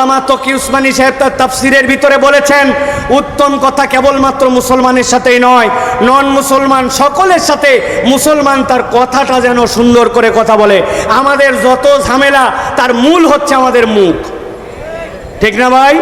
আল্লামা তকি উসমানী সাহেব তার তাফসিরের ভিতরে বলেছেন, উত্তম কথা কেবলমাত্র মুসলমানের সাথেই নয় নন মুসলমান সকলের সাথে মুসলমান তার কথাটা যেন সুন্দর করে কথা বলে। আমাদের যত ঝামেলা, তার মূল হচ্ছে আমাদের মুখ। ঠিক না ভাই?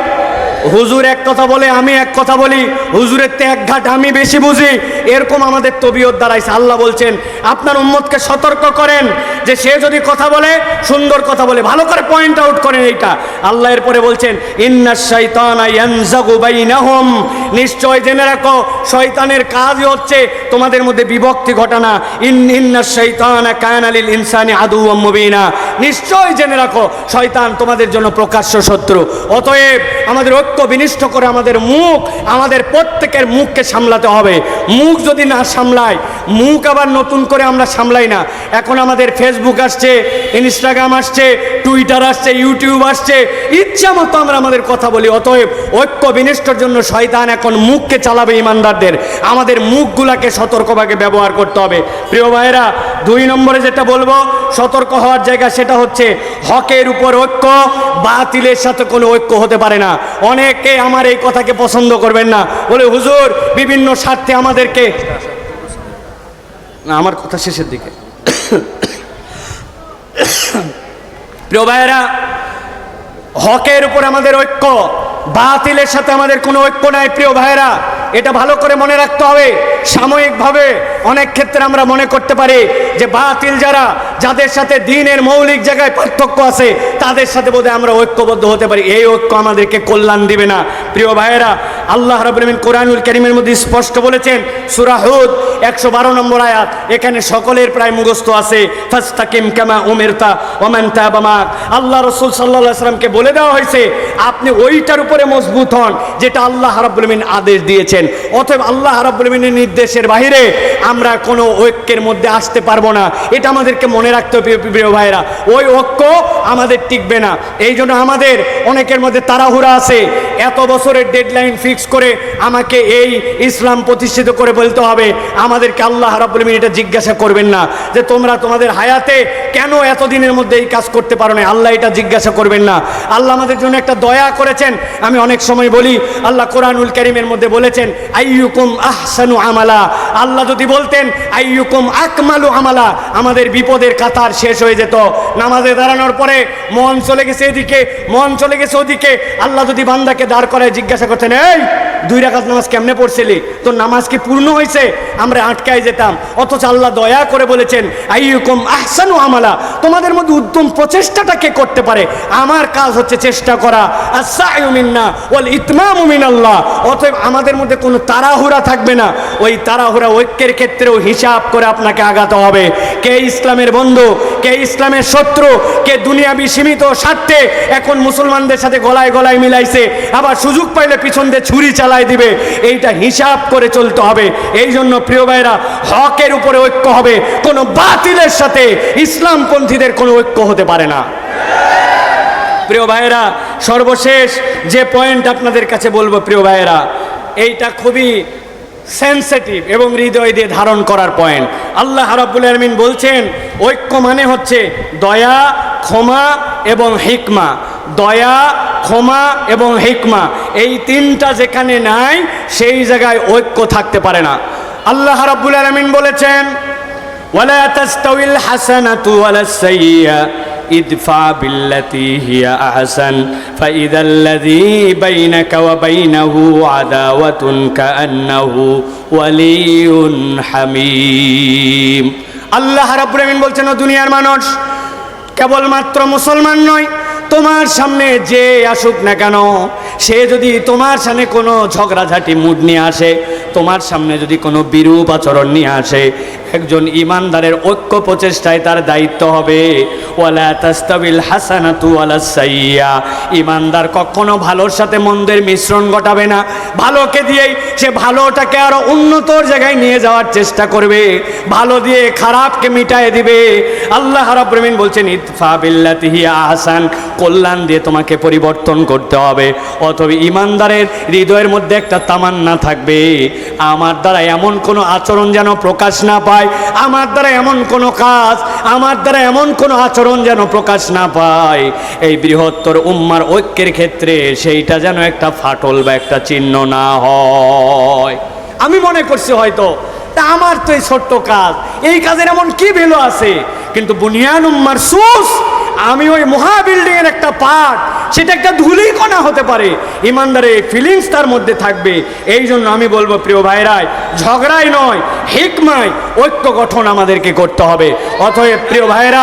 হুজুর এক কথা বলে, আমি এক কথা বলি, হুজুরের তে এক ঘাট আমি বেশি বুঝি। এরকম আমাদের তবিয়ত দাঁড়াইছে। আল্লাহ বলছেন, আপনার উম্মতকে সতর্ক করেন যে সে যদি কথা বলে, সুন্দর কথা বলে, ভালো করে পয়েন্ট আউট করেন এইটা। আল্লাহ এরপরে বলছেন, ইন্না শাইতানা ইয়ানজাগু বাইনাহুম। নিশ্চয় জেনে রাখো, শয়তানের কাজই হচ্ছে তোমাদের মধ্যে বিভক্তি ঘটানা। ইন ইন্না শাইতানা কানা লিল ইনসানি আদুওয়াম মুবিনা। নিশ্চয় জেনে রাখো, শয়তান তোমাদের জন্য প্রকাশ্য শত্রু। অতএব আমাদের ঐক্য বিনিষ্ট করে আমাদের মুখ, আমাদের প্রত্যেকের মুখকে সামলাতে হবে। মুখ যদি না সামলায়, মুখ আবার নতুন করে আমরা সামলাই না। এখন আমাদের ফেসবুক আসছে ইনস্টাগ্রাম আসছে টুইটার আসছে ইউটিউব আসছে, ইচ্ছা মতো আমরা আমাদের কথা বলি, অতএব ঐক্য বিনিষ্টর জন্য শয়তান এখন মুখকে চালাবে ইমানদারদের। আমাদের মুখগুলাকে সতর্কভাবে ব্যবহার করতে হবে। প্রিয় ভাইয়েরা, দুই নম্বরে যেটা বলব, সতর্ক হওয়ার জায়গা সেটা হচ্ছে হকের উপর ঐক্য, বাতিলের সাথে কোনো ঐক্য হতে পারে না। অনেকে আমার এই কথাকে পছন্দ করবেন না। বলে, হুজুর, বিভিন্ন স্বার্থে আমাদেরকে না, আমার কথা শেষের দিকে। প্রিয় ভাইয়েরা, হকের উপর আমাদের ঐক্য, বাতিলের সাথে আমাদের কোনো ঐক্য নাই প্রিয় ভাইয়েরা। এটা ভালো করে মনে রাখতে হবে। সাময়িকভাবে অনেক ক্ষেত্রে আমরা মনে করতে পারি যে বাতিল যারা, যাদের সাথে দিনের মৌলিক জায়গায় পার্থক্য আছে, তাদের সাথে বোধহয় আমরা ঐক্যবদ্ধ হতে পারি। এই ঐক্য আমাদেরকে কল্যাণ দিবে না। প্রিয় ভাইয়েরা আল্লাহ রবিন কোরআনুল করিমের মধ্যে স্পষ্ট বলেছেন সুরাহুদ একশো বারো নম্বর আয়াত, এখানে সকলের প্রায় মুখস্থ আছে, ফাস্তাকিম কামা উমেরতা ওমান তাবামাক আল্লাহ রসুল সাল্লাহ সাল্লামকে বলে দেওয়া হয়েছে, আপনি ওইটার উপরে মজবুত হন যেটা আল্লাহ রাব্বুল আদেশ দিয়েছেন। অতএব আল্লাহ রাব্বুল নির্দেশের বাইরে আমরা কোনো ঐক্যের মধ্যে আসতে পারব না। এটা আমাদেরকে মনে রাখতে হবে, প্রিয় ভাইরা ওই ঐক্য আমাদের টিকবে না। এই জন্য আমাদের অনেকের মধ্যে তাড়াহুড়া আছে। এত বছরের ডেডলাইন ফিক্স করে আমাকে এই ইসলাম প্রতিষ্ঠিত করে বলতে হবে। আমাদেরকে আল্লাহ আলামিন এটা জিজ্ঞাসা করবেন না যে তোমরা তোমাদের হায়াতে কেন এতদিনের মধ্যে এই কাজ করতে পারো না আল্লাহ এটা জিজ্ঞাসা করবেন না। আল্লাহ আমাদের জন্য একটা দয়া করেছেন। আমি অনেক সময় বলি, আল্লাহ কোরআনুল করিমের মধ্যে বলেছেন, আইয়ুকুম আহসানু আমালা। আল্লাহ যদি বলতেন, আইয়ুকুম আকমালু আমালা। আমাদের বিপদের কাতার শেষ হয়ে যেত। নামাজে দাঁড়ানোর পরে মন চলে গেছে এদিকে, মন চলে গেছে ওদিকে। আল্লাহ যদি বান্দাকে দাঁড় করায় জিজ্ঞাসা করতেন, এই দুই রাখাত নামাজ কেমনে পড়ছিলি? তো নামাজ কি পূর্ণ হয়েছে? আমরা আটকায় যেতাম। অথচ আল্লাহ দয়া করে বলেছেন, আইয়ুকুম আহসানু আমালা। তোমাদের মধ্যে উদ্যম প্রচেষ্টাটা কে করতে পারে? আমার কাজ হচ্ছে চেষ্টা করা। মিনাল্লাহ। অতএব আমাদের মধ্যে কোনো তাড়াহুড়া থাকবে না। ওই তাড়াহুড়া ঐক্যের ক্ষেত্রেও হিসাব করে আপনাকে আগাতে হবে। কে ইসলামের বন্ধু? কে ইসলামের শত্রু? কে দুনিয়াবি সীমিত স্বার্থে এখন মুসলমানদের সাথে গলায় গলায় মিলাইছে, আবার সুযোগ পাইলে পিছন দিয়ে ছুরি চালায় দিবে? এইটা হিসাব করে চলতে হবে। এই জন্য প্রিয় ভাইরা হকের উপরে ঐক্য হবে। কোনো বাতিলের সাথে ইসলামপন্থীদের কোনো ঐক্য হতে পারে না। প্রিয় ভাইয়েরা, সর্বশেষ যে পয়েন্ট আপনাদের কাছে বলব প্রিয় ভাইয়েরা, এইটা খুবই সেন্সিটিভ এবং হৃদয় দিয়ে ধারণ করার পয়েন্ট আল্লাহ রাব্বুল আলমিন বলছেন, ঐক্য মানে হচ্ছে দয়া, ক্ষমা এবং হিকমা। দয়া, ক্ষমা এবং হিকমা, এই তিনটা যেখানে নাই, সেই জায়গায় ঐক্য থাকতে পারে না। আল্লাহ রাব্বুল আলমিন বলেছেন ولا تستوي الحسنة ولا السيئة ادفع بالتي هي أحسن فإذا الذي بينك وبينه عداوة كأنه ولي حميم আল্লাহ রাব্বুল আমিন বলছেন ও দুনিয়ার মানুষ কেবলমাত্র মুসলমান নয় তোমার সামনে যে আসুক না কেন সে যদি তোমার সামনে কোনো ঝগড়াঝাটি মুড নিয়ে আসে তোমার সামনে যদি কোনো বিরূপ আচরণ নিয়ে আসে, একজন ইমানদারের ঐক্য প্রচেষ্টায় তার দায়িত্ব হবে। তাস্তাবিল সাইয়া। ইমানদার কখনো ভালোর সাথে মন্দের মিশ্রণ ঘটাবে না। ভালোকে দিয়েই সে ভালোটাকে আরও উন্নতর জায়গায় নিয়ে যাওয়ার চেষ্টা করবে। ভালো দিয়ে খারাপকে মিটায় দিবে। আল্লাহ রাব্বুল আমিন বলছেন ইতফা বিল্লাতি হিয়া আহসান। কল্যাণ দিয়ে তোমাকে পরিবর্তন করতে হবে। অথবা ইমানদারের হৃদয়ের মধ্যে একটা তামান্না থাকবে। আমার দ্বারা এমন কোনো আচরণ যেন প্রকাশ না পায়, আমার দ্বারা এমন কোনো কাজ, আমার দ্বারা এমন কোনো আচরণ যেন প্রকাশ না পায়। এই বৃহত্তর উম্মার ঐক্যের ক্ষেত্রে সেইটা যেন একটা ফাটল বা একটা চিহ্ন না হয়। আমি মনে করছি হয়তো তা আমার তো এই ছোট্ট কাজ। এই কাজের এমন কি ভেলো আছে? কিন্তু বুনিয়ান উম্মার সুস আমি ওই মহা বিল্ডিং এর একটা পার্ট, সেটা একটা ধুলি কণা হতে পারে। ইমানদারের ফিলিংস তার মধ্যে থাকবে। এই জন্য আমি বলব, প্রিয় ভাইরাই ঝগড়াই নয়, হিকমায়, ঐক্য গঠন আমাদেরকে করতে হবে। অতএব, প্রিয় ভাইরা